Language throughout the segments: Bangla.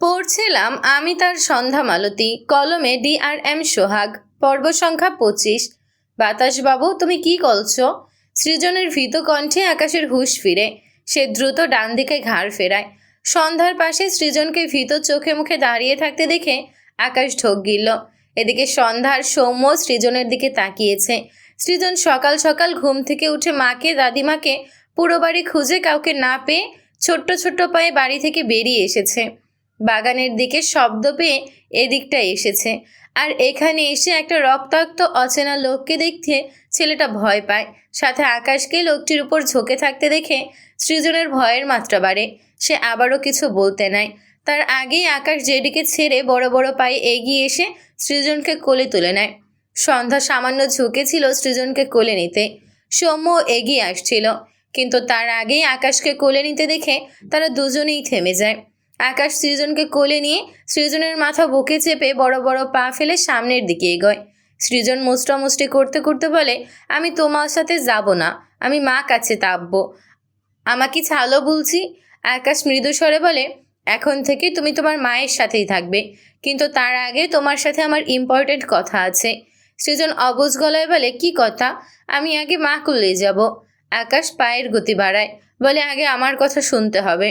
পড়ছিলাম আমি তার সন্ধ্যা মালতী, কলমে ডি আর এম সোহাগ, পর্ব সংখ্যা পঁচিশ। বাতাসবাবু, তুমি কি করছ? সৃজনের ভীত কণ্ঠে আকাশের হুশ ফিরে। সে দ্রুত ডান দিকে ঘাড় ফেরায়। সন্ধ্যার পাশে সৃজনকে ভীত চোখে মুখে দাঁড়িয়ে থাকতে দেখে আকাশ ঢোক গিলল। এদিকে সন্ধ্যার সৌম্য সৃজনের দিকে তাকিয়েছে। সৃজন সকাল সকাল ঘুম থেকে উঠে মাকে, দাদিমাকে পুরো বাড়ি খুঁজে কাউকে না পেয়ে ছোট্ট ছোট্ট পায়ে বাড়ি থেকে বেরিয়ে এসেছে। বাগানের দিকে শব্দ পেয়ে এদিকটায় এসেছে। আর এখানে এসে একটা রক্তাক্ত, অচেনা লোককে দেখতে ছেলেটা ভয় পায়। সাথে আকাশকে লোকটির উপর ঝোঁকে থাকতে দেখে সৃজনের ভয়ের মাত্রা বাড়ে। সে আবারও কিছু বলতে নাই। তার আগেই আকাশ যেদিকে ছেড়ে বড় বড় পায়ে এগিয়ে এসে সৃজনকে কোলে তুলে নেয়। সন্ধ্যা সামান্য ঝুঁকেছিল সৃজনকে কোলে নিতে। সৌম্য এগিয়ে আসছিল। কিন্তু তার আগেই আকাশকে কোলে নিতে দেখে তারা দুজনেই থেমে যায়। আকাশ সৃজনকে কোলে নিয়ে সৃজনের মাথা বুকে চেপে বড় বড় পা ফেলে সামনের দিকে এগোয়। সৃজন মুষ্টামুষ্টি করতে করতে বলে, আমি তোমার সাথে যাব না। আমি মা কাছে তাপবো। আমাকে ছালো বলছি। আকাশ মৃদুস্বরে বলে, এখন থেকে তুমি তোমার মায়ের সাথেই থাকবে। কিন্তু তার আগে তোমার সাথে আমার ইম্পর্ট্যান্ট কথা আছে। সৃজন অবুজ গলায় বলে, কি কথা? আমি আগে মা কুলে যাব। আকাশ পায়ের গতি বাড়ায়, বলে, আগে আমার কথা শুনতে হবে।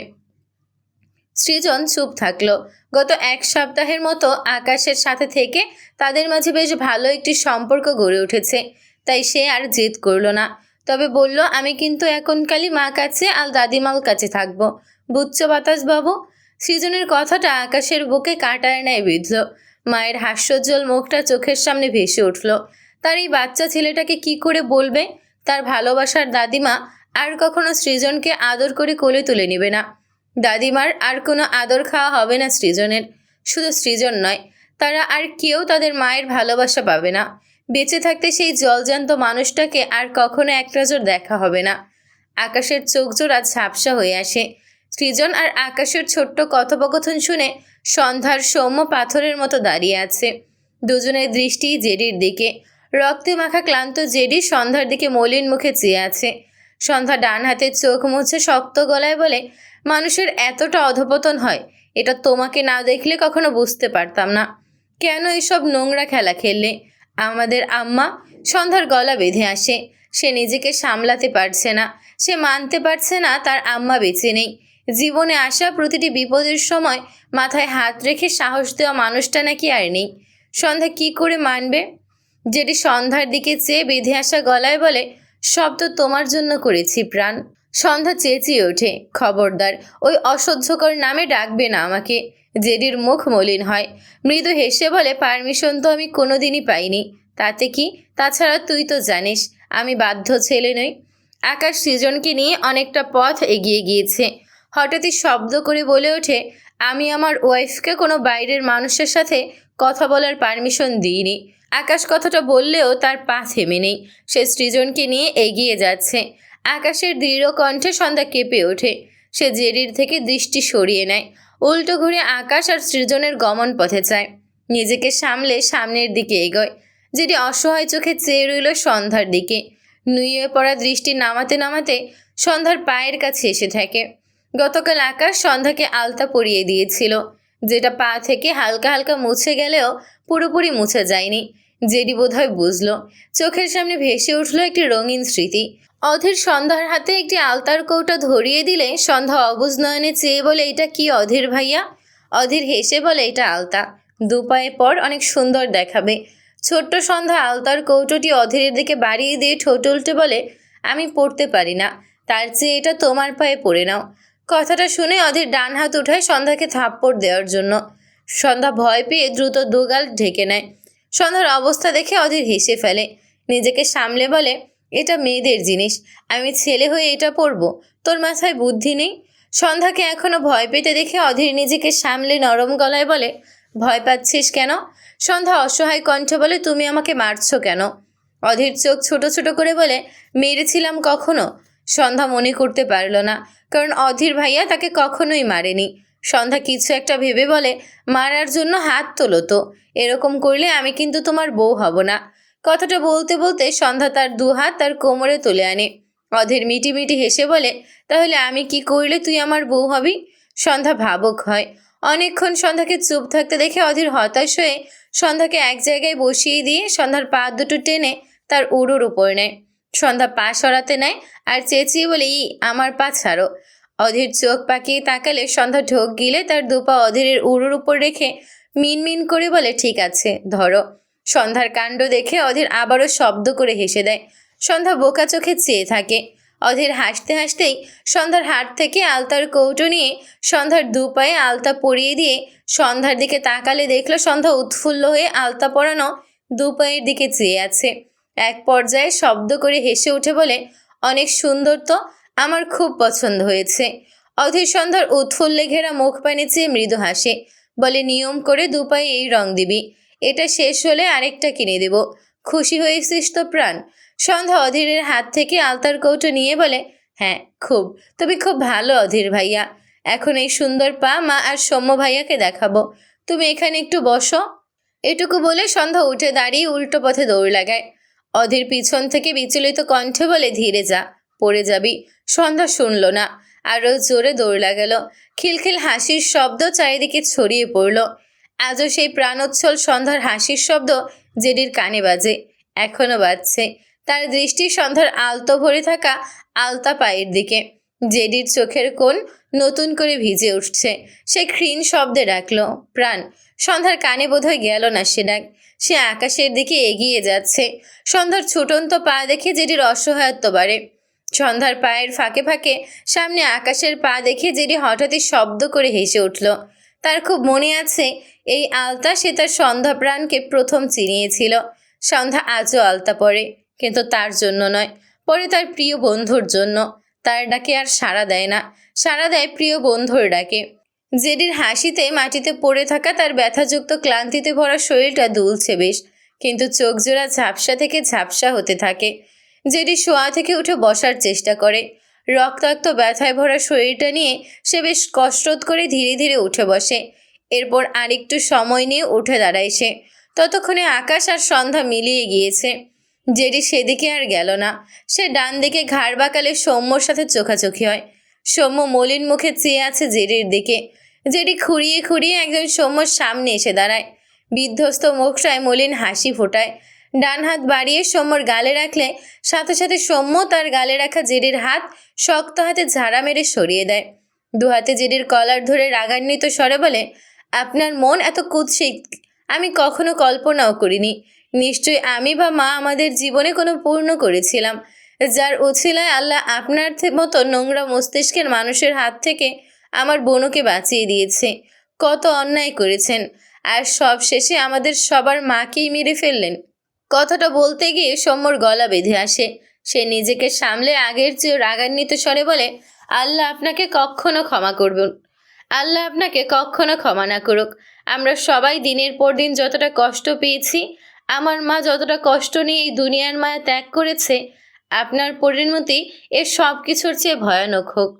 সৃজন চুপ থাকল। গত এক সপ্তাহের মতো আকাশের সাথে থেকে তাদের মাঝে বেশ ভালো একটি সম্পর্ক গড়ে উঠেছে। তাই সে আর জেদ করল না। তবে বলল, আমি কিন্তু এখন কালি মা কাছে আর দাদিমাল কাছে থাকব। বুঝছ বাতাস বাবু? সৃজনের কথাটা আকাশের বুকে কাটায় নেয় বিঁধল। মায়ের হাস্যোজ্জ্বল মুখটা চোখের সামনে ভেসে উঠল। তার এই বাচ্চা ছেলেটাকে কি করে বলবে? তার ভালোবাসার দাদিমা আর কখনো সৃজনকে আদর করে কোলে তুলে নেবে না। দাদিমার আর কোনো আদর খাওয়া হবে না সৃজনের। শুধু সৃজন নয়, তারা আর কেউ তাদের মায়ের ভালোবাসা পাবে না। বেঁচে থাকতে সেই জলজান্ত মানুষটাকে আর কখনো এক নজর দেখা হবে না। আকাশের চোখ জোড়া ঝাপসা হয়ে আসে। সৃজন আর আকাশের ছোট্ট কথোপকথন শুনে সন্ধ্যার সৌম্য পাথরের মতো দাঁড়িয়ে আছে। দুজনের দৃষ্টি জেডির দিকে। রক্তে মাখা ক্লান্ত জেডি সন্ধ্যার দিকে মলিন মুখে চেয়ে আছে। সন্ধ্যা ডান হাতে চোখ মুছে শক্ত গলায় বলে মানুষের এতটা অধপতন হয়, এটা তোমাকে না দেখলে কখনো বুঝতে পারতাম না। কেন এসব নোংরা খেলা খেললে? আমাদের আম্মা সন্ধ্যার গলা বেঁধে আসে। সে নিজেকে সামলাতে পারছে না। সে মানতে পারছে না তার আম্মা বেঁচে নেই। জীবনে আসা প্রতিটি বিপদের সময় মাথায় হাত রেখে সাহস দেওয়া মানুষটা নাকি আর নেই। সন্ধ্যা কি করে মানবে? যেটি সন্ধ্যার দিকে চেয়ে বেঁধে আসা গলায় বলে, সব তো তোমার জন্য করেছি প্রাণ। সন্ধ্যা চেঁচিয়ে ওঠে। খবরদার, ওই অসহ্যকর নামে ডাকবে না আমাকে। জেডির মুখ মলিন হয়। মৃদু হেসে বলে, পারমিশন তো আমি কোনোদিনই পাইনি। তাতে কি? তাছাড়া তুই তো জানিস, আমি বাধ্য ছেলে নই। আকাশ সৃজনকে নিয়ে অনেকটা পথ এগিয়ে গিয়েছে। হঠাৎই শব্দ করে বলে ওঠে, আমি আমার ওয়াইফকে কোনো বাইরের মানুষের সাথে কথা বলার পারমিশন দিইনি। আকাশ কথাটা বললেও তার পা থেমে নেই। সে সৃজনকে নিয়ে এগিয়ে যাচ্ছে। আকাশের দৃঢ় কণ্ঠে সন্ধ্যা কেঁপে ওঠে। সে জেরির থেকে দৃষ্টি সরিয়ে নেয়। উল্টো ঘুরে আকাশ আর সৃজনের গমন পথে চায়। নিজেকে সামলে সামনের দিকে এগোয়। যেটি অসহায় চোখে চেয়ে রইল সন্ধ্যার দিকে। নুয়ে পড়া দৃষ্টি নামাতে নামাতে সন্ধ্যার পায়ের কাছে এসে থাকে। গতকাল আকাশ সন্ধ্যাকে আলতা পরিয়ে দিয়েছিল। যেটা পা থেকে হালকা হালকা মুছে গেলেও পুরোপুরি মুছে যায়নি। জেডি বোধহয় বুঝলো, চোখের সামনে ভেসে উঠল একটি রঙিন স্মৃতি। অধীর সন্ধ্যার হাতে একটি আলতার কৌটা ধরিয়ে দিলে সন্ধ্যা অবুজ নয়নে চেয়ে বলে, এটা কি অধীর ভাইয়া? অধীর হেসে বলে, এটা আলতা। দু পায়ে পর অনেক সুন্দর দেখাবে। ছোট্ট সন্ধ্যা আলতার কৌটোটি অধীরের দিকে বাড়িয়ে দিয়ে ঠোঁট উল্টে বলে, আমি পড়তে পারি না। তার চেয়ে এটা তোমার পায়ে পড়ে নাও। কথাটা শুনে অধীর ডান হাত উঠায় সন্ধ্যাকে থাপ্পড় দেওয়ার জন্য। সন্ধ্যা ভয় পেয়ে দ্রুত দুগাল ঢেকে নেয়। সন্ধ্যার অবস্থা দেখে অধীর হেসে ফেলে। নিজেকে সামলে বলে এটা মেয়েদের জিনিস। আমি ছেলে হয়ে এটা পরবো? তোর মাথায় বুদ্ধি নেই? সন্ধ্যাকে এখনও ভয় পেতে দেখে অধীর নিজেকে সামলে নরম গলায় বলে, ভয় পাচ্ছিস কেন? সন্ধ্যা অসহায় কণ্ঠ বলে, তুমি আমাকে মারছো কেন? অধীর চোখ ছোট ছোট করে বলে, মেরেছিলাম কখনো? সন্ধ্যা মনে করতে পারল না, কারণ অধীর ভাইয়া তাকে কখনোই মারেনি। সন্ধ্যা কিছু একটা ভেবে বলে, মারার জন্য হাত তোলো তো। এরকম করলে আমি কিন্তু তোমার বউ হব না। কথাটা বলতে বলতে সন্ধ্যা তার দু হাত তার কোমরে তুলে আনে। অধীর মিটি মিটি হেসে বলে, তাহলে আমি কি করলে তুই আমার বউ হবি? সন্ধ্যা ভাবক হয়। অনেকক্ষণ সন্ধ্যাকে চুপ থাকতে দেখে অধীর হতাশ হয়ে সন্ধ্যাকে এক জায়গায় বসিয়ে দিয়ে সন্ধ্যার পা দুটো টেনে তার উড়ুর উপর নেয়। সন্ধ্যা পা সরাতে নেয় আর চেঁচিয়ে বলে ই আমার পা ছাড়ো। অধীর চোখ পাকিয়ে তাকালে সন্ধ্যা ঢোক গিলে তার দুপা অধীরের উড়ুর উপর রেখে মিনমিন করে বলে, ঠিক আছে, ধরো। সন্ধ্যার কাণ্ড দেখে অধীর আবারও শব্দ করে হেসে দেয়। সন্ধ্যা বোকা চোখে চেয়ে থাকে। অধীর হাসতে হাসতেই সন্ধ্যার হাট থেকে আলতার কৌটো নিয়ে সন্ধ্যার দুপায়ে আলতা পরিয়ে দিয়ে সন্ধ্যার দিকে তাকালে দেখল সন্ধ্যা উৎফুল্ল হয়ে আলতা পরানো দুপায়ের দিকে চেয়ে আছে। এক পর্যায়ে শব্দ করে হেসে উঠে বলে, অনেক সুন্দর তো, আমার খুব পছন্দ হয়েছে। অধীর সন্ধ্যার উৎফুল্লে ঘেরা মুখ পানে চেয়ে মৃদু হাসে। বলে, নিয়ম করে দুপায়ে এই রং দিবি। এটা শেষ হলে আরেকটা কিনে দেব। খুশি হয়েছিস তো প্রাণ। সন্ধ্যা অধীরের হাত থেকে আলতার কৌটো নিয়ে বলে হ্যাঁ খুব। তুমি খুব ভালো অধীর ভাইয়া। এখন এই সুন্দর পা মা আর সৌম্য ভাইয়াকে দেখাবো। তুমি এখানে একটু বসো। এটুকু বলে সন্ধ্যা উঠে দাঁড়িয়ে উল্টো পথে দৌড় লাগায়। অধীর পিছন থেকে বিচলিত কণ্ঠে বলে, ধীরে যা, পড়ে যাবি। সন্ধ্যা শুনল না। আরও জোরে দৌড় লাগাল। খিলখিল হাসির শব্দ চারিদিকে ছড়িয়ে পড়ল। আজও সেই প্রাণোচ্ছল সন্ধ্যার হাসির শব্দ জেডির কানে বাজে, এখনও বাজছে। তার দৃষ্টি সন্ধ্যার আলতো ভরে থাকা আলতা পায়ের দিকে। জেডির চোখের কোণ নতুন করে ভিজে উঠছে। সে ক্ষীণ শব্দে ডাকল, প্রাণ, সন্ধ্যার কানে বোধহয় গেল না সে ডাক। সে আকাশের দিকে এগিয়ে যাচ্ছে। সন্ধ্যার ছুটন্ত পা দেখে জেডির অসহায়ত্ব বাড়ে। সন্ধ্যার পায়ের ফাঁকে ফাঁকে সামনে আকাশের পা দেখে জেডি হঠাৎই শব্দ করে হেসে উঠল তার খুব মনে আছে, এই আলতা সে তার সন্ধ্যা প্রাণকে প্রথম চিনিয়েছিল। সন্ধ্যা আজও আলতা পরে, কিন্তু তার জন্য নয়, পরে তার প্রিয় বন্ধুর জন্য। তার ডাকে আর সাড়া দেয় না, সাড়া দেয় প্রিয় বন্ধুর ডাকে। জেডির হাসিতে মাটিতে পড়ে থাকা তার ব্যথাযুক্ত ক্লান্তিতে ভরা শরীরটা দুলছে বেশ, কিন্তু চোখ জোড়া ঝাপসা থেকে ঝাপসা হতে থাকে। জেডি শোয়া থেকে উঠে বসার চেষ্টা করে রক্তাক্ত ব্যথায় ভরা শরীরটা নিয়ে সে বেশ কষ্টত করে ধীরে ধীরে উঠে বসে। এরপর আরেকটু সময় নিয়ে উঠে দাঁড়ায় সে। ততক্ষণে আকাশ আর সন্ধ্যা মিলিয়ে গিয়েছে। জেডি সেদিকে আর গেল না। সে ডান দিকে ঘাড় বাঁকালে সৌম্যর সাথে চোখাচোখি হয়। সৌম্য মলিন মুখে চেয়ে আছে জেডির দিকে। জেডি খুঁড়িয়ে খুঁড়িয়ে একজন সৌম্যর সামনে এসে দাঁড়ায়। বিধ্বস্ত মুখটায় মলিন হাসি ফোটায়। ডান হাত বাড়িয়ে সৌম্যর গালে রাখলে, সাথে সাথে সৌম্য তার গালে রাখা জেডির হাত শক্ত হাতে ঝাড়া মেরে সরিয়ে দেয়। দু হাতে জেডির কলার ধরে রাগান্বিত স্বরে বলে, আপনার মন এত কুৎসিত, আমি কখনো কল্পনাও করিনি। নিশ্চয়ই আমি বা মা আমাদের জীবনে কোনো পূর্ণ করেছিলাম, যার উছিলায় আল্লাহ আপনার মতো নোংরা মস্তিষ্কের মানুষের হাত থেকে আমার বোনকে বাঁচিয়ে দিয়েছে। কত অন্যায় করেছেন, আর সব শেষে আমাদের সবার মাকেই মেরে ফেললেন। কথাটা বলতে গিয়ে সৌম্যর গলা বেঁধে আসে। সে নিজেকে সামলে আগের চেয়ে রাগান্বিত স্বরে বলে, আল্লাহ আপনাকে কখনো ক্ষমা করবেন। আল্লাহ আপনাকে কখনো ক্ষমা না করুক। আমরা সবাই দিনের পর দিন যতটা কষ্ট পেয়েছি, আমার মা যতটা কষ্ট নিয়ে এই দুনিয়ার মায়া ত্যাগ করেছে, আপনার পরিণতি এর সব কিছুর চেয়ে ভয়ানক হোক।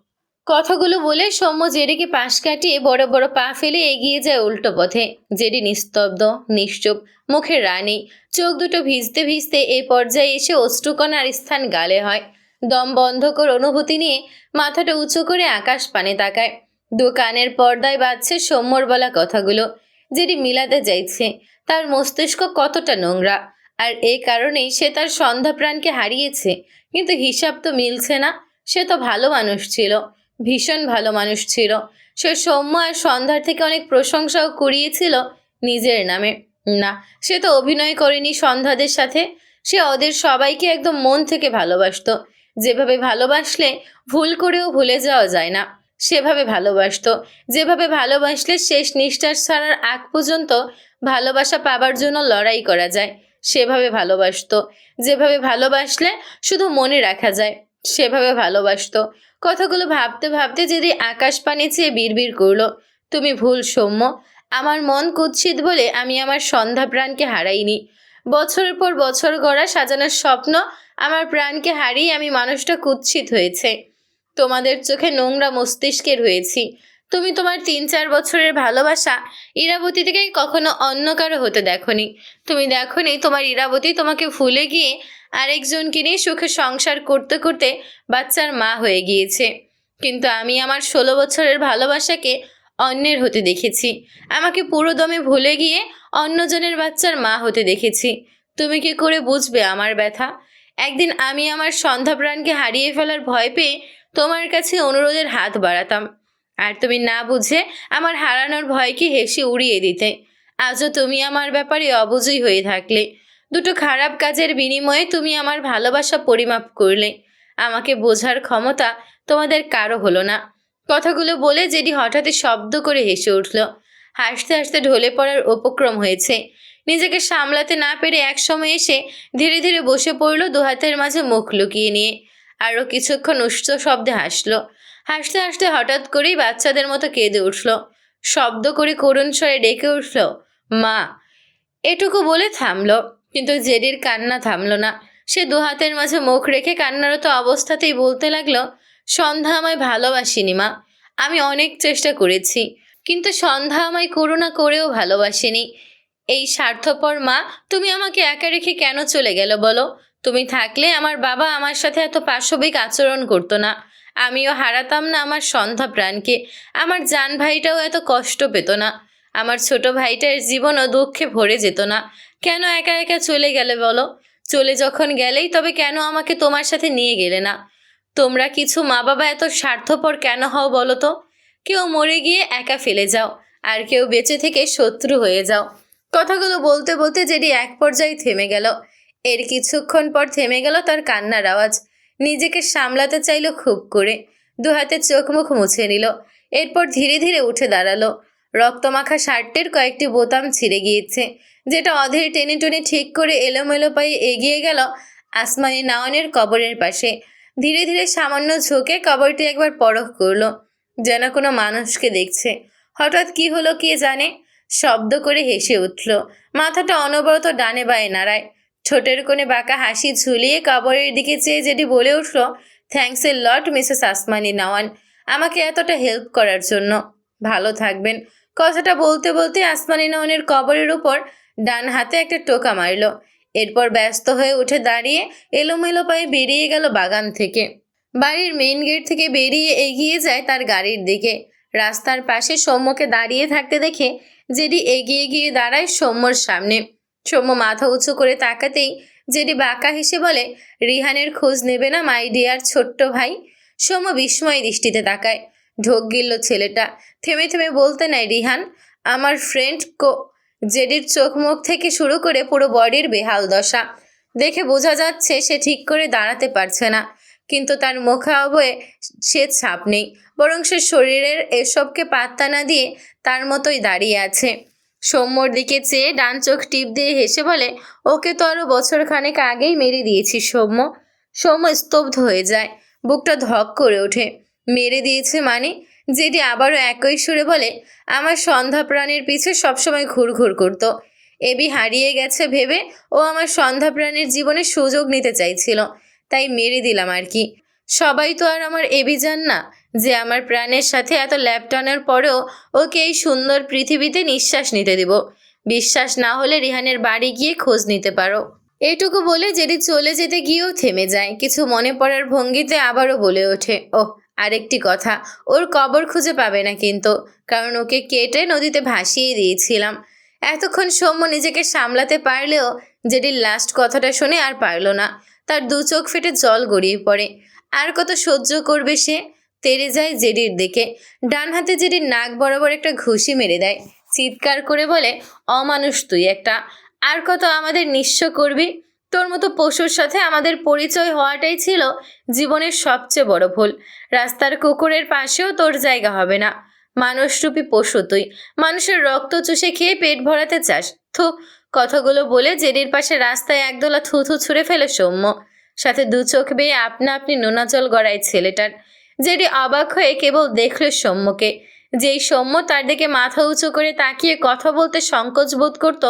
কথাগুলো বলে সৌম্য জেডিকে পাশ কাটিয়ে বড় বড় পা ফেলে এগিয়ে যায় উল্টো পথে। জেডি নিস্তব্ধ, নিশ্চুপ মুখে রানী। চোখ দুটো ভিজতে ভিজতে এই পর্যায়ে এসে অশ্রুকণার স্থান গালে হয়। দম বন্ধ বন্ধকর অনুভূতি নিয়ে মাথাটা উঁচু করে আকাশ পানে তাকায়। দু কানের পর্দায় বাজছে সৌম্যর বলা কথাগুলো। যেটি মিলাতে চাইছে তার মস্তিষ্ক কতটা নোংরা। আর এই কারণেই সে তার সন্ধ্যা প্রাণকে হারিয়েছে। কিন্তু হিসাব তো মিলছে না। সে তো ভালো মানুষ ছিল। ভীষণ ভালো মানুষ ছিল। সে সৌম্য আর সন্ধ্যার থেকে অনেক প্রশংসাও কুড়িয়েছিল নিজের নামে। না, সে তো অভিনয় করেনি সন্ধ্যাদের সাথে। সে ওদের সবাইকে একদম মন থেকে ভালোবাসতো। যেভাবে ভালোবাসলে ভুল করেও ভুলে যাওয়া যায় না। সেভাবে ভালোবাসত। যেভাবে ভালোবাসলে শেষ নিঃশ্বাস ছাড়ার আগ পর্যন্ত ভালোবাসা পাবার জন্য লড়াই করা যায়, সেভাবে ভালোবাসতো। যেভাবে ভালোবাসলে শুধু মনে রাখা যায়। সেভাবে ভালোবাসত। কথাগুলো ভাবতে ভাবতে যদি আকাশ পানে চেয়ে বিড়বিড় করল, তুমি ভুল সৌম্য। আমার মন কুৎসিত বলে আমি আমার সন্ধ্যা প্রাণকে হারাইনি। বছরের পর বছর গড়া সাজানোর স্বপ্ন আমার প্রাণকে হারিয়ে আমি মানুষটা কুৎসিত হয়েছে। তোমাদের চোখে নোংরা মস্তিষ্কের হয়েছি তুমি তোমার তিন চার বছরের ভালোবাসা ইরাবতী থেকে কখনো অন্য কারও হতে দেখনি। তুমি দেখনি তোমার ইরাবতী তোমাকে ভুলে গিয়ে আরেকজনকে নিয়ে সুখে সংসার করতে করতে বাচ্চার মা হয়ে গিয়েছে। কিন্তু আমি আমার ষোলো বছরের ভালোবাসাকে অন্যের হতে দেখেছি। আমাকে পুরো দমে ভুলে গিয়ে অন্যজনের বাচ্চার মা হতে দেখেছি। তুমি কি করে বুঝবে আমার ব্যথা? একদিন আমি আমার সন্ধ্যা প্রাণকে হারিয়ে ফেলার ভয় পেয়ে তোমার কাছে অনুরোধের হাত বাড়াতাম। আর তুমি না বুঝে আমার হারানোর ভয়কে হেসে উড়িয়ে দিতে। আজও তুমি আমার ব্যাপারে অবুঝই হয়ে থাকলে। দুটো খারাপ কাজের বিনিময়ে তুমি আমার ভালোবাসা পরিমাপ করলে। আমাকে বোঝার ক্ষমতা তোমাদের কারও হলো না। কথাগুলো বলে জেডি হঠাৎই শব্দ করে হেসে উঠল। হাসতে হাসতে ঢলে পড়ার উপক্রম হয়েছে। নিজেকে সামলাতে না পেরে এক সময় এসে ধীরে ধীরে বসে পড়ল দুহাতের মাঝে মুখ লুকিয়ে নিয়ে। আরও কিছুক্ষণ উচ্চ শব্দে হাসলো। হাসতে হাসতে হঠাৎ করেই বাচ্চাদের মতো কেঁদে উঠল। শব্দ করে করুণ স্বরে ডেকে উঠল, মা। এটুকু বলে থামলো। কিন্তু জেডির কান্না থামলো না। সে দুহাতের মাঝে মুখ রেখে কান্নারত অবস্থাতেই বলতে লাগল, সন্ধ্যা আমায় ভালোবাসিনি মা। আমি অনেক চেষ্টা করেছি, কিন্তু সন্ধ্যা আমায় করুণা করেও ভালোবাসেনি। এই স্বার্থপর মা, তুমি আমাকে একা রেখে কেন চলে গেল বলো? তুমি থাকলে আমার বাবা আমার সাথে এত পাশবিক আচরণ করতো না। আমিও হারাতাম না আমার সন্ধ্যা প্রাণকে। আমার জান ভাইটাও এত কষ্ট পেত না। আমার ছোট ভাইটার জীবনও দুঃখে ভরে যেত না। কেন একা একা চলে গেলে বলো? চলে যখন গেলেই তবে কেন আমাকে তোমার সাথে নিয়ে গেলে না? তোমরা কিছু মা বাবা এত স্বার্থপর কেন হও বলো তো? কেউ মরে গিয়ে একা ফেলে যাও, আর কেউ বেঁচে থেকে শত্রু হয়ে যাও। কথাগুলো বলতে বলতে যেটি এক পর্যায়ে থেমে গেল। এর কিছুক্ষণ পর থেমে গেল তার কান্নার আওয়াজ। নিজেকে সামলাতে চাইল খুব করে। দু হাতে চোখ মুখ মুছে নিল। এরপর ধীরে ধীরে উঠে দাঁড়াল। রক্তমাখা শার্টের কয়েকটি বোতাম ছিঁড়ে গিয়েছে, যেটা অধীর টেনে টুনে ঠিক করে এলোমেলো পায়ে এগিয়ে গেল আসমানি নাওয়ানের কবরের পাশে। ধীরে ধীরে সামান্য ঝুঁকে কবরটি একবার পরখ করল, যেন কোনো মানুষকে দেখছে। হঠাৎ কি হলো কে জানে? শব্দ করে হেসে উঠল, মাথাটা অনবরত ডানে বায়ে নাড়ায়। ঠোঁটের কোণে বাঁকা হাসি ঝুলিয়ে কবরের দিকে চেয়ে যেটি বলে উঠল, thanks a lot Mrs Asmani Nawan, আমাকে এতটা হেল্প করার জন্য। ভালো থাকবেন। কথাটা বলতে বলতে আসমানি নাওয়ানের কবরের উপর ডান হাতে একটা টোকা মারল। এরপর ব্যস্ত হয়ে উঠে দাঁড়িয়ে এলোমেলো পায়ে বেরিয়ে গেল বাগান থেকে। বাড়ির মেইন গেট থেকে বেরিয়ে এগিয়ে যায় তার গাড়ির দিকে। রাস্তার পাশে সৌম্যকে দাঁড়িয়ে থাকতে দেখে জেডি এগিয়ে গিয়ে দাঁড়ায় সৌম্যর সামনে। সৌম্য মাথা উঁচু করে তাকাতেই জেডি বাঁকা হেসে বলে, রিহানের খোঁজ নেবে না মাই ডিয়ার ছোট্ট ভাই। সৌম্য বিস্ময় দৃষ্টিতে তাকায়। ঢোক গিলল ছেলেটা। থেমে থেমে বলতে নাই রিহান, আমার ফ্রেন্ড কো জেডির চোখ মুখ থেকে শুরু করে পুরো বডির বেহাল দশা। দেখে বোঝা যাচ্ছে সে ঠিক করে দাঁড়াতে পারছে না। কিন্তু তার মুখে অবয়ে সে ছাপ নেই, বরং সে শরীরের এসবকে পাত্তা না দিয়ে তার মতোই দাঁড়িয়ে আছে। সৌম্যর দিকে চেয়ে ডান চোখ টিপ দিয়ে হেসে বলে, ওকে তো আরও বছর খানেক আগেই মেরে দিয়েছি সৌম্য। সৌম্য স্তব্ধ হয়ে যায়, বুকটা ধক করে ওঠে। মেরে দিয়েছে মানে? যেটি আবারও একই সুরে বলে, আমার সন্ধ্যা প্রাণীর পিছে সবসময় ঘুরঘুর করতো। এবি হারিয়ে গেছে ভেবে ও আমার সন্ধ্যা প্রাণীর জীবনে সুযোগ নিতে চাইছিল। তাই মেরে দিলাম আর কি। সবাই তো আর আমার এবি যান না যে আমার প্রাণের সাথে এত ল্যাপটনের পরেও ওকে এই সুন্দর পৃথিবীতে নিঃশ্বাস নিতে দেব। বিশ্বাস না হলে রিহানের বাড়ি গিয়ে খোঁজ নিতে পারো। এইটুকু বলে যেটি চলে যেতে গিয়েও থেমে যায়। কিছু মনে পড়ার ভঙ্গিতে আবারও বলে ওঠে ও আরেকটি কথা, ওর কবর খুঁজে পাবে না কিন্তু, কারণ ওকে কেটে নদীতে ভাসিয়ে দিয়েছিলাম। এতক্ষণ সৌম্য নিজেকে সামলাতে পারলেও যেটির লাস্ট কথাটা শুনে আর পারল না। তার দু চোখ ফেটে জল গড়িয়ে পড়ে। আর কত সহ্য করবে সে? তেড়ে যায় জেডির দিকে। ডান হাতে জেডির নাক বরাবর একটা ঘুষি মেরে দেয়। চিৎকার করে বলে, অমানুষ তুই একটা। আর কত আমাদের নিঃস্ব করবি? তোর মতো পশুর সাথে আমাদের পরিচয় হওয়াটাই ছিল জীবনের সবচেয়ে বড় ভুল। রাস্তার কুকুরের পাশেও তোর জায়গা হবে না। মানুষরূপী পশু তুই। মানুষের রক্ত চুষে খেয়ে পেট ভরাতে চাস। থু, কথাগুলো বলে জেডির পাশে রাস্তায় একদলা থুথু ছুঁড়ে ফেলে সৌম্য। সাথে দু চোখ বেয়ে আপনা আপনি নোনা জল গড়ায় ছেলেটার। জেডি অবাক হয়ে কেবল দেখল সৌম্যকে। যেই সৌম্য তার দিকে মাথা উঁচু করে তাকিয়ে কথা বলতে সংকোচ বোধ করত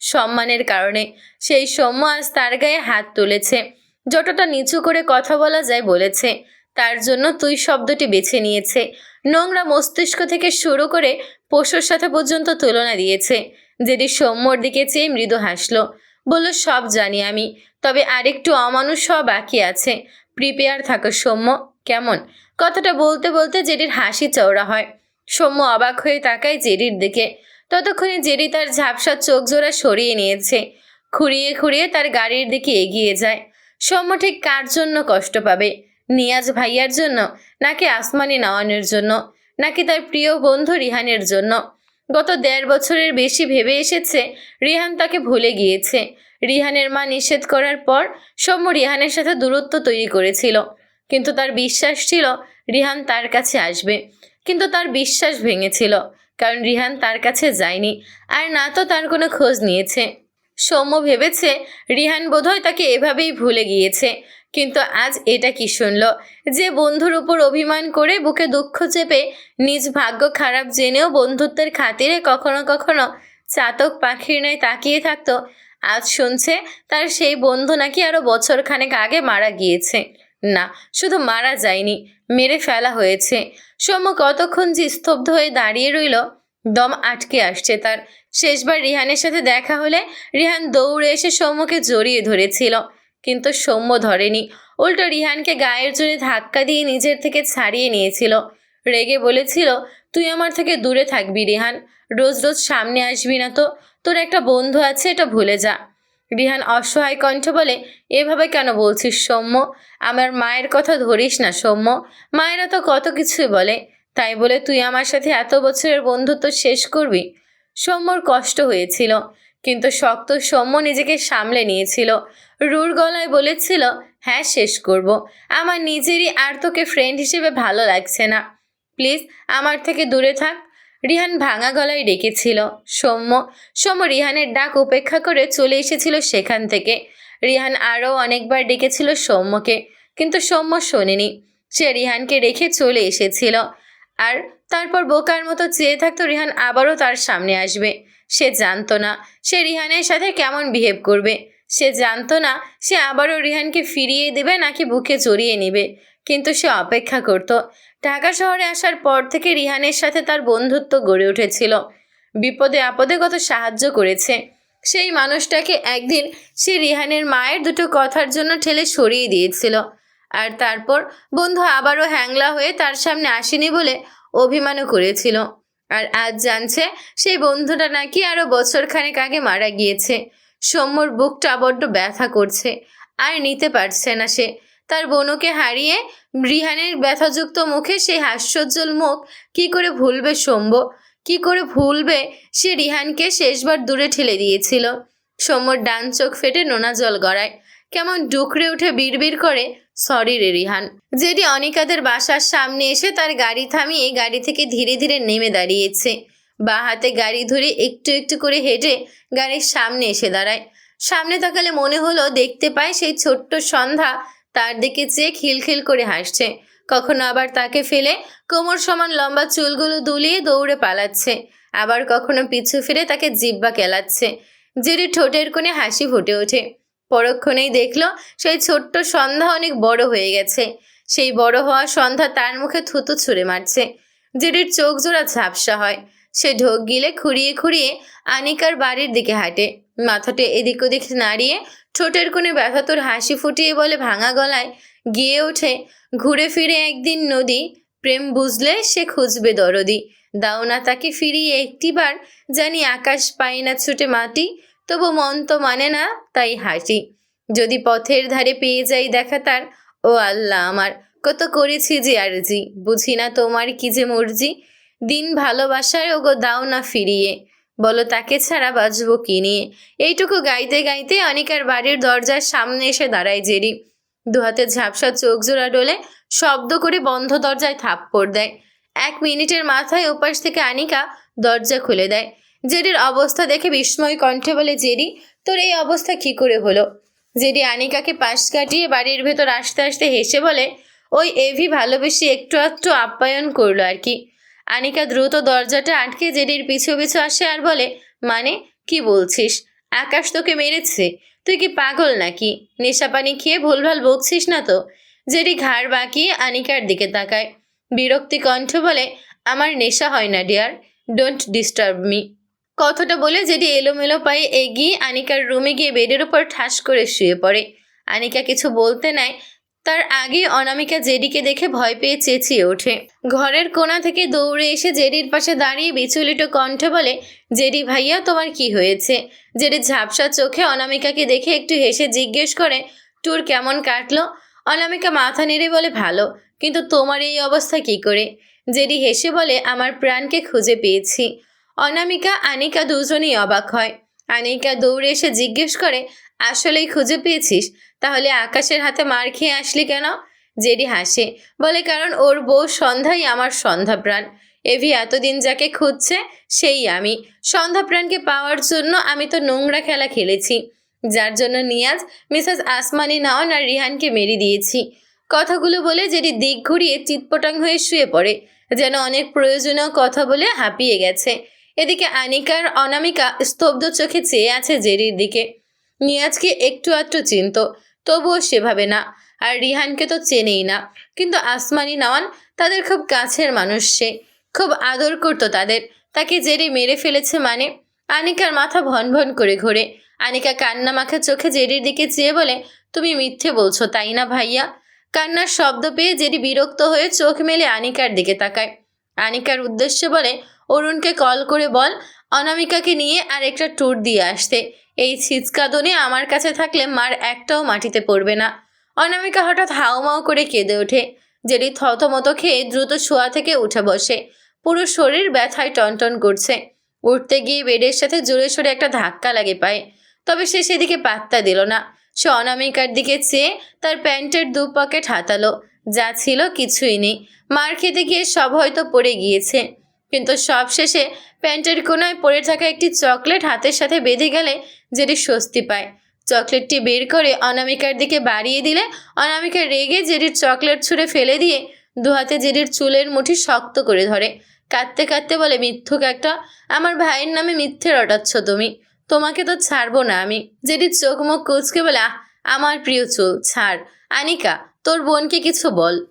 সম্মানের কারণে। সেই সৌম্য আজ তার গায়ে হাত তুলেছে। যতটা নিচু করে কথা বলা যায় বলেছে, তার জন্য তুই শব্দটি বেছে নিয়েছে। নোংরা মস্তিষ্ক থেকে শুরু করে পশুর সাথে পর্যন্ত তুলনা দিয়েছে। যেটি সৌম্যর দিকে চেয়ে মৃদু হাসলো। বলল, সব জানি আমি, তবে আরেকটু অমানুষ হওয়া বাকি আছে। প্রিপেয়ার থাকো সৌম্য, কেমন? কথাটা বলতে বলতে যেটির হাসি চওড়া হয়। সৌম্য অবাক হয়ে তাকায় জেরির দিকে। ততক্ষণে জেরি তার ঝাপসা চোখ জোড়া সরিয়ে নিয়েছে। খুঁড়িয়ে খুঁড়িয়ে তার গাড়ির দিকে এগিয়ে যায়। সৌম্য ঠিক কার জন্য কষ্ট পাবে? নিয়াজ ভাইয়ার জন্য? নাকি আসমানি নওয়ানের জন্য? নাকি তার প্রিয় বন্ধু রিহানের জন্য? গত দেড় বছরের বেশি ভেবে এসেছে রিহান তাকে ভুলে গিয়েছে। রিহানের মা নিষেধ করার পর সৌম্য রিহানের সাথে দূরত্ব তৈরি করেছিল। কিন্তু তার বিশ্বাস ছিল রিহান তার কাছে আসবে। কিন্তু তার বিশ্বাস ভেঙেছিল, কারণ রিহান তার কাছে যায়নি আর না তো তার কোনো খোঁজ নিয়েছে। সৌম্য ভেবেছে রিহান বোধহয় তাকে এভাবেই ভুলে গিয়েছে, কিন্তু আজ এটা কি শুনল? যে বন্ধুর উপর অভিমান করে বুকে দুঃখ চেপে নিজ ভাগ্য খারাপ জেনেও বন্ধুত্বের খাতিরে কখনো কখনো চাতক পাখির ন্যায় তাকিয়ে থাকতো, আজ শুনছে তার সেই বন্ধু নাকি আরও বছরখানেক আগে মারা গিয়েছে। না, শুধু মারা যায়নি, মেরে ফেলা হয়েছে। সৌম্য কতক্ষণ যে স্তব্ধ হয়ে দাঁড়িয়ে রইল, দম আটকে আসছে তার। শেষবার রিহানের সাথে দেখা হলে রিহান দৌড়ে এসে সৌম্যকে জড়িয়ে ধরেছিল, কিন্তু সৌম্য ধরেনি। উল্টো রিহানকে গায়ের জোরে ধাক্কা দিয়ে নিজের থেকে ছাড়িয়ে নিয়েছিল। রেগে বলেছিল, তুই আমার থেকে দূরে থাকবি রিহান, রোজ রোজ সামনে আসবি না তো, তোর একটা বন্ধু আছে, এটা ভুলে যা। রিহান অসহায় কণ্ঠ বলে, এভাবে কেন বলছিস সৌম্য? আমার মায়ের কথা ধরিস না সৌম্য। মায়েরা তো কত কিছুই বলে। তাই বলে তুই আমার সাথে এত বছরের বন্ধুত্ব শেষ করবি? সৌম্যর কষ্ট হয়েছিল, কিন্তু শক্ত সৌম্য নিজেকে সামলে নিয়েছিল। রুর গলায় বলেছিল হ্যাঁ শেষ করব। আমার নিজেরই আর তোকে ফ্রেন্ড হিসেবে ভালো লাগছে না। প্লিজ আমার থেকে দূরে থাক। রিহান ভাঙা গলায় ডেকেছিল। সৌম্য সৌম্য রিহানের ডাক উপেক্ষা করে চলে এসেছিল সেখান থেকে। রিহান আরও অনেকবার ডেকেছিল সৌম্যকে, কিন্তু সৌম্য শোনেনি। সে রিহানকে রেখে চলে এসেছিল। আর তারপর বোকার মতো চেয়ে থাকতো রিহান আবারও তার সামনে আসবে। সে জানতো না সে রিহানের সাথে কেমন বিহেভ করবে। সে জানতো না সে আবারও রিহানকে ফিরিয়ে দেবে নাকি বুকে জড়িয়ে নেবে। কিন্তু সে অপেক্ষা করত। ঢাকা শহরে আসার পর থেকে রিহানের সাথে তার বন্ধুত্ব গড়ে উঠেছিল। বিপদে আপদে কত সাহায্য করেছে। সেই মানুষটাকে একদিন সে রিহানের মায়ের দুটো কথার জন্য ঠেলে সরিয়ে দিয়েছিল। আর তারপর বন্ধু আবারও হ্যাংলা হয়ে তার সামনে আসেনি বলে অভিমানও করেছিল। আর আজ জানছে সেই বন্ধুটা নাকি আরও বছরখানেক আগে মারা গিয়েছে। সৌম্যর বুকটা বড্ড ব্যথা করছে। আর নিতে পারছে না সে। তার বোনকে হারিয়ে রিহানের ব্যথাযুক্ত মুখে সেই হাস্যোজ্জ্বল মুখ কি করে ভুলবে সৌম্য কি করে ভুলবে সে রিহানকে শেষবার দূরে ঠেলে দিয়েছিল। সৌম্যর ডান চোখ ফেটে নোনা জল গড়ায়। কেমন ডুকরে উঠে বিড়বিড় করে, সরি রে রিহান। যেটি অনিকাদের বাসার সামনে এসে তার গাড়ি থামিয়ে গাড়ি থেকে ধীরে ধীরে নেমে দাঁড়িয়েছে। বা হাতে গাড়ি ধরে একটু একটু করে হেঁটে গাড়ির সামনে এসে দাঁড়ায়। সামনে তাকালে মনে হলো দেখতে পায় সেই ছোট্ট সন্ধ্যা তার দিকে চেয়ে খিলখিল করে হাসছে। কখনো আবার তাকে ফেলে কোমর সমান লম্বা চুলগুলো দুলিয়ে দৌড়ে পালাচ্ছে। আবার কখনো পিছু ফিরে তাকে জিব্বা কেলাচ্ছে। জেরি ঠোঁটের কোণে হাসি ফুটে ওঠে। পরক্ষণেই দেখল সেই ছোট্ট সন্ধ্যা অনেক বড় হয়ে গেছে। সেই বড় হওয়া সন্ধ্যা তার মুখে থুতু ছুঁড়ে মারছে। জেরির চোখ জোড়া ঝাপসা হয়। সে ঢোক গিলে খুঁড়িয়ে খুঁড়িয়ে আনিকার বাড়ির দিকে হাঁটে। মাথাটা এদিক ওদিক নাড়িয়ে ঠোঁটের কোণে ব্যথাতুর হাসি ফুটিয়ে বলে ভাঙা গলায় গিয়ে ওঠে। ঘুরে ফিরে একদিন নদী, প্রেম বুঝলে সে খুঁজবে দরদি। দাও না তাকে ফিরিয়ে, একটিবার জানি আকাশ পাই না ছুটে মাটি, তবু মন তো মানে না তাই হাঁটি যদি পথের ধারে পেয়ে যাই দেখা তার, ও আল্লাহ আমার, কত করেছি যে আরজি। বুঝি না তোমার কি যে মর্জি। দিন ভালোবাসার, ওগো দাও না ফিরিয়ে। বলো, তাকে ছাড়া বাঁচবো কি নিয়ে? এইটুকু গাইতে গাইতে অনিকার বাড়ির দরজার সামনে এসে দাঁড়ায় জেরি। দুহাতে ঝাপসা চোখ জোড়া ডোলে শব্দ করে বন্ধ দরজায় থাপ্পড় দেয়। এক মিনিটের মাথায় ওপাশ থেকে আনিকা দরজা খুলে দেয়। জেরির অবস্থা দেখে বিস্ময় কণ্ঠে বলে, জেরি, তোর এই অবস্থা কি করে হলো? জেরি আনিকাকে পাশ কাটিয়ে বাড়ির ভেতর আসতে আসতে হেসে বলে, ওই এভি ভালোবেসে একটু একটু আপ্যায়ন করল আর কি। আনিকা দ্রুত দরজাটা আটকে জেরির পিছু পিছু আসে আর বলে মানে কি বলছিস? আকাশ তোকে মেরেছে। তুই কি পাগল নাকি? নেশা পানি খেয়ে ভুলভাল বকছিস না তো? জেরি ঘাড় বাঁকিয়ে আনিকার দিকে তাকায়। বিরক্তি কণ্ঠ বলে, আমার নেশা হয় না, ডিয়ার। Don't disturb me. কথাটা বলে যেটি এলোমেলো পায়ে এগিয়ে আনিকার রুমে গিয়ে বেডের উপর ঠাস করে শুয়ে পড়ে। আনিকা কিছু বলতে নাই তার আগে অনামিকা জেডিকে দেখে ভয় পেয়ে চেঁচিয়ে ওঠে। ঘরের কোণা থেকে দৌড়ে এসে জেডির পাশে দাঁড়িয়ে বিচলিত কণ্ঠে বলে, জেডি ভাইয়া, তোমার কি হয়েছে? জেডি ঝাপসা চোখে অনামিকাকে দেখে একটু হেসে জিজ্ঞেস করে ট্যুর কেমন কাটলো? অনামিকা মাথা নেড়ে বলে, ভালো, কিন্তু তোমার এই অবস্থা কি করে? জেডি হেসে বলে, আমার প্রাণকে খুঁজে পেয়েছি। অনামিকা আনিকা দুজনেই অবাক হয়। আনিকা দৌড়ে এসে জিজ্ঞেস করে আসলেই খুঁজে পেয়েছিস? তাহলে আকাশের হাতে মার খেয়ে আসলি কেন? জেডি হাসে। বলে কারণ ওর বউ সন্ধ্যাই আমার সন্ধ্যা প্রাণ এভি এতদিন যাকে খুঁজছে, সেই আমি। সন্ধ্যা প্রাণকে পাওয়ার জন্য আমি তো নোংরা খেলা খেলেছি। যার জন্য নিয়াজ, মিসেস আসমানি নাওন আর রিহানকে মেরে দিয়েছি। কথাগুলো বলে যেটি দিক ঘুরিয়ে চিৎপটাং হয়ে শুয়ে পড়ে। যেন অনেক প্রয়োজনীয় কথা বলে হাঁপিয়ে গেছে। এদিকে আনিকার অনামিকা স্তব্ধ চোখে চেয়ে আছে জেরির দিকে। নিয়াজকে একটু আধটু চিনত, তবুও সেভাবে না। আর রিহানকে তো চেনেই না। কিন্তু আসমানি নাওয়ান তাদের খুব কাছের মানুষ সে। খুব আদর করতো তাদের। তাকে জেরি মেরে ফেলেছে মানে। আনিকার মাথা ভন ভন করে ঘোরে। আনিকা কান্না মাখা চোখে জেরির দিকে চেয়ে বলে, তুমি মিথ্যে বলছো, তাই না ভাইয়া? কান্নার শব্দ পেয়ে জেরি বিরক্ত হয়ে চোখ মেলে আনিকার দিকে তাকায়। আনিকার উদ্দেশ্যে বলে, অরুণকে কল করে বল, অনামিকাকে নিয়ে আর একটা ট্যুর দিয়ে আসতে। এই ছিচকাদনে আমার কাছে থাকলে মার একটাও মাটিতে পড়বে না। অনামিকা হঠাৎ হাউমাউ করে কেঁদে ওঠে। জেরি থতমত খেয়ে দ্রুত শোয়া থেকে উঠে বসে। পুরো শরীর ব্যথায় টনটন করছে। উঠতে গিয়ে বেডের সাথে জোরে সোরে একটা ধাক্কা লাগে পায়ে। তবে সে সেদিকে পাত্তা দিল না। সে অনামিকার দিকে চেয়ে তার প্যান্টের দু পকেট হাতালো। যা ছিল কিছুই নেই। মার খেতে গিয়ে সব হয়তো পড়ে গিয়েছে। কিন্তু সব শেষে প্যান্টের কোনায় পড়ে থাকা একটি চকলেট হাতের সাথে বেঁধে গেলে জেরি স্বস্তি পায়। চকলেটটি বের করে অনামিকার দিকে বাড়িয়ে দিলে অনামিকা রেগে জেরির চকলেট ছুঁড়ে ফেলে দিয়ে দু হাতে জেরির চুলের মুঠি শক্ত করে ধরে। কাঁদতে কাঁদতে বলে মিথ্যুক একটা আমার ভাইয়ের নামে মিথ্যে রটাচ্ছ তুমি। তোমাকে তো ছাড়বো না আমি। জেরির চোখ মুখ কুচকে বলে "আহ, আমার প্রিয় চুল ছাড়। আনিকা তোর বোনকে কিছু বল।